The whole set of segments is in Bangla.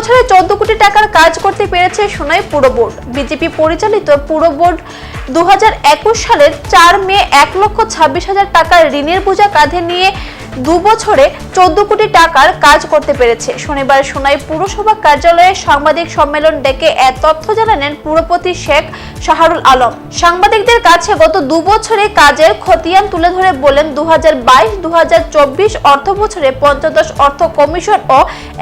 বছরে চোদ্দ কোটি টাকার কাজ করতে পেরেছে সোনাই পুরো বোর্ড। বিজেপি পরিচালিত পুরো বোর্ড দু হাজার একুশ সালের চার মে এক লক্ষ ছাব্বিশ হাজার টাকার ঋণের বোঝা কাঁধে নিয়ে দু বছরে চোদ্দ কোটি টাকার কাজ করতে পেরেছে। শনিবার সোনাই পুরসভা কার্যালয়ে সাংবাদিক সম্মেলন ডেকে এ তথ্য জানালেন পুরপতি শেখ শাহরুল আলম। সাংবাদিকদের কাছে গত দু বছরে কাজের খতিয়ান তুলে ধরে বলেন দু হাজার বাইশ দু হাজার চব্বিশ অর্থ বছরে পঞ্চদশ অর্থ কমিশন ও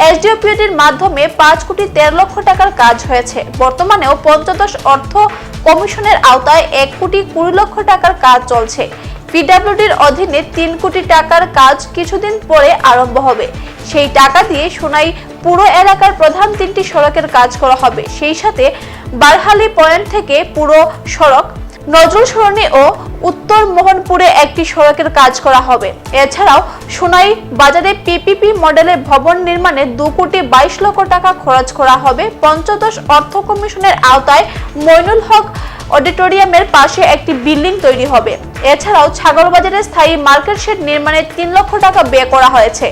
এসডিওপিওটির মাধ্যমে পাঁচ কোটি তেরো লক্ষ টাকার কাজ হয়েছে। বর্তমানেও পঞ্চদশ অর্থ কমিশনের আওতায় এক কোটি কুড়ি লক্ষ টাকার কাজ চলছে। পিডাব্লিউডির অধীনে তিন কোটি টাকার কাজ কিছুদিন পরে আরম্ভ হবে। সেই টাকা দিয়ে সোনাই পুরো এলাকার প্রধান তিনটি সড়কের কাজ করা হবে। সেই সাথে বারহালি পয়েন্ট থেকে পুরো সড়ক নজরুল সরণি ও উত্তর মোহনপুরে একটি সড়কের কাজ করা হবে। এছাড়াও সোনাই বাজারে পিপিপি মডেলের ভবন নির্মাণে দু কোটি বাইশ লক্ষ টাকা খরচ করা হবে। পঞ্চদশ অর্থ কমিশনের আওতায় মইনুল হক অডিটোরিয়ামের পাশে একটি বিল্ডিং তৈরি হবে। এছাড়াও ছাগলবাজারে স্থায়ী মার্কেট শেড নির্মাণের তিন লক্ষ টাকা ব্যয় করা হয়েছে।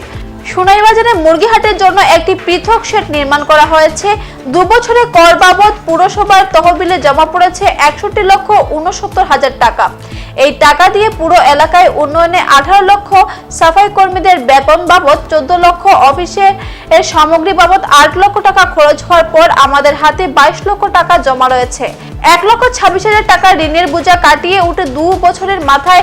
সোনাইবাজারে মুরগিহাটের জন্য একটি পৃথক শেড নির্মাণ করা হয়েছে। দু বছরে কর বাবদ পুরসভার তহবিলে জমা পড়েছে একষট্টি লক্ষ উনসত্তর হাজার টাকা। এই টাকা দিয়ে পুরো এলাকায় উন্নয়নে আঠারো লক্ষ সাফাই কর্মীদের বেতন বাবদ চোদ্দ লক্ষ অফিসের সামগ্রী বাবদ আট লক্ষ টাকা খরচ হওয়ার পর আমাদের হাতে বাইশ লক্ষ টাকা জমা রয়েছে। এক লক্ষ ছাব্বিশ হাজার টাকা ঋণের বোঝা কাটিয়ে উঠে দু বছরের মাথায়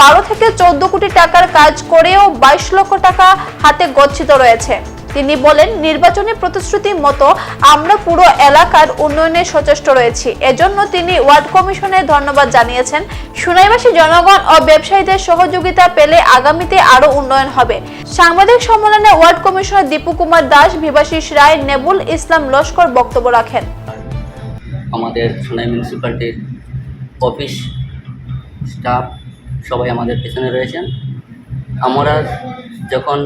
বারো থেকে চোদ্দ কোটি টাকার কাজ করেও বাইশ লক্ষ টাকা হাতে গচ্ছিত রয়েছে। তিনি বলেন, নির্বাচনী প্রতিশ্রুতি মতো আমরা পুরো এলাকার উন্নয়নে সচেষ্ট রয়েছি। এজন্য তিনি ওয়ার্ড কমিশনের ধন্যবাদ জানিয়েছেন। সুনাইবাসী জনগণ ও ব্যবসায়ীদের সহযোগিতা পেলে আগামীতে আরও উন্নয়ন হবে। সাংবাদিক সম্মেলনে ওয়ার্ড কমিশনার দীপু কুমার দাস বিভাশিস রায়, নেবুল ইসলাম লস্কর বক্তব্য রাখেন। আমাদের সোনাই মিউনিসিপ্যালিটির অফিস, স্টাফ সবাই আমাদের পেছনে রয়েছেন। আমরা যখন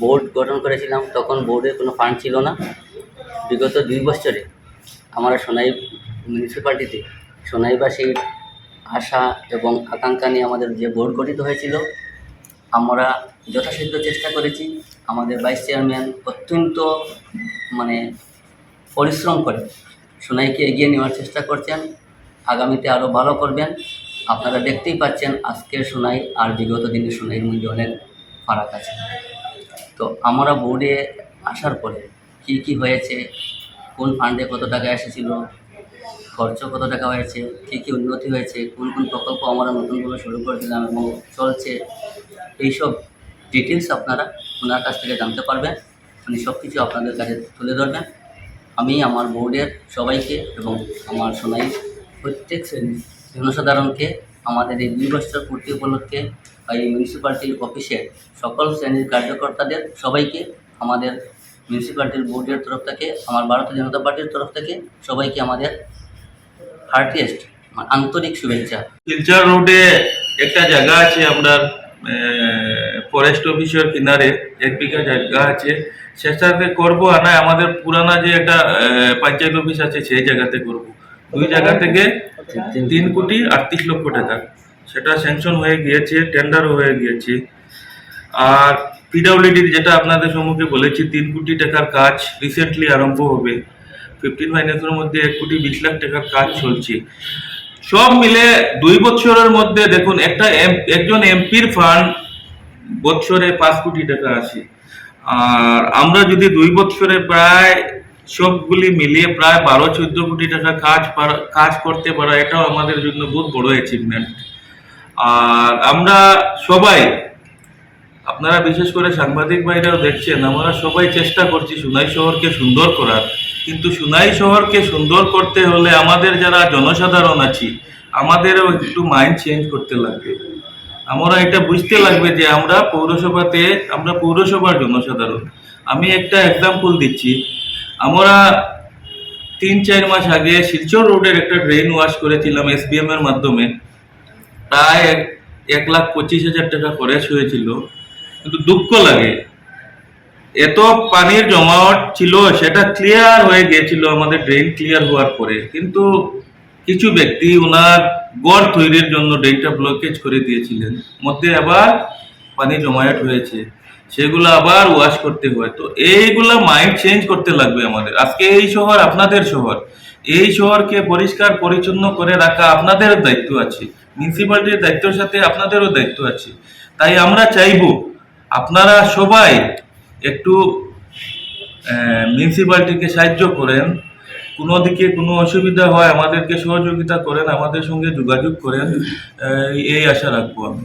বোর্ড গঠন করেছিলাম, তখন বোর্ডে কোনো ফান্ড ছিল না। বিগত দুই বছরে আমরা সোনাই মিউনিসিপ্যালিটিতে সোনাইবাসীর আশা এবং আকাঙ্ক্ষা নিয়ে আমাদের যে বোর্ড গঠিত হয়েছিল, আমরা যথাসাধ্য চেষ্টা করেছি। আমাদের ভাইস চেয়ারম্যান অত্যন্ত মানে পরিশ্রম করে সোনাইকে এগিয়ে নেওয়ার চেষ্টা করছেন। আগামীতে আরও ভালো করবেন। আপনারা দেখতেই পাচ্ছেন আজকের সোনাই আর বিগত দিনের সোনাইয়ের মধ্যে অনেক ফারাক আছে। তো আমরা বোর্ডে আসার পরে কি কি হয়েছে, কোন ফান্ডে কত টাকা এসেছিল, খরচ কত টাকা হয়েছে, কী কী উন্নতি হয়েছে, কোন কোন প্রকল্প আমরা নতুনভাবে শুরু করেছিলাম এবং চলছে, এইসব ডিটেলস আপনারা ওনার কাছ থেকে জানতে পারবেন। উনি সব কিছু আপনাদের কাছে তুলে ধরবেন। আমি, আমার বোর্ডের সবাইকে এবং আমার সোনাই প্রত্যেক শ্রেণির জনসাধারণকে, আমাদের এই দুই বছর পূর্তি উপলক্ষে এই মিউনিসিপ্যালিটির অফিসের সকল শ্রেণির কার্যকর্তাদের সবাইকে, আমাদের মিউনিসিপ্যালিটির বোর্ডের তরফ থেকে, আমার ভারতীয় জনতা পার্টির তরফ থেকে সবাইকে আমাদের হার্টিয়েস্ট আন্তরিক শুভেচ্ছা। শিলচর রোডে একটা জায়গা আছে আপনার ফরেস্ট অফিসের কিনারে, এক বিঘা জায়গা আছে। সেটাতে করব, আর না আমাদের পুরানা যে একটা পঞ্চায়েত অফিস আছে, সেই জায়গাতে করব। দুই জায়গা থেকে তিন কোটি। আটত্রিশ লক্ষ টাকা। সেটা স্যাংশন হয়ে গিয়েছে টেন্ডারও হয়ে গিয়েছে। আর পিডাব্লিউডির যেটা আপনাদের সম্মুখে বলেছি তিন কোটি টাকার কাজ রিসেন্টলি আরম্ভ হবে। ফিফটিন ফাইন্যান্সের মধ্যে এক কোটি বিশ লাখ টাকার কাজ চলছে। সব মিলে দুই বছরের মধ্যে দেখুন একটা একজন এমপির ফান্ড বছরে পাঁচ কোটি টাকা আসে আর আমরা যদি দুই বছরে প্রায় সবগুলি মিলিয়ে প্রায় বারো, চোদ্দ কোটি টাকা কাজ কাজ করতে পারা, এটাও আমাদের জন্য বহুত বড় অ্যাচিভমেন্ট আর আমরা সবাই, আপনারা বিশেষ করে সাংবাদিক ভাইরাও দেখছেন, আমরা সবাই চেষ্টা করছি সুনাই শহরকে সুন্দর করার। কিন্তু সুনাই শহরকে সুন্দর করতে হলে আমাদের যারা জনসাধারণ আছি, আমাদেরও একটু মাইন্ড চেঞ্জ করতে লাগবে। আমরা এটা বুঝতে লাগবে যে আমরা পৌরসভাতে, আমরা পৌরসভার জনসাধারণ। আমি একটা এক্সাম্পল দিচ্ছি। আমরা তিন, চার মাস আগে শিলচর রোডের একটা ড্রেন ওয়াশ করেছিলাম এসবিএম এর মাধ্যমে। প্রায় এক লাখ পঁচিশ হাজার টাকা খরচ হয়েছিল। কিন্তু দুঃখ লাগে। এত পানির জমাট ছিল, সেটা ক্লিয়ার হয়ে গিয়েছিল আমাদের ড্রেন ক্লিয়ার হওয়ার পরে। কিন্তু কিছু ব্যক্তি ওনার গড় তৈরির জন্য ড্রেনটা ব্লকেজ করে দিয়েছিলেন। মধ্যে আবার পানি জমায়েট হয়েছে। সেগুলো আবার ওয়াশ করতে হয়। তো এইগুলা মাইন্ড চেঞ্জ করতে লাগবে আমাদের। আজকে এই শহর আপনাদের শহর। এই শহরকে পরিষ্কার, পরিচ্ছন্ন করে রাখা আপনাদের দায়িত্ব আছে। মিউনিসিপ্যালিটির দায়িত্বের সাথে আপনাদেরও দায়িত্ব আছে। তাই আমরা চাইব আপনারা সবাই একটু মিউনিসিপ্যালিটিকে সাহায্য করেন। কোনো দিকে কোনো অসুবিধা হয়, আমাদেরকে সহযোগিতা করেন, আমাদের সঙ্গে যোগাযোগ করেন। এই আশা রাখব আমি।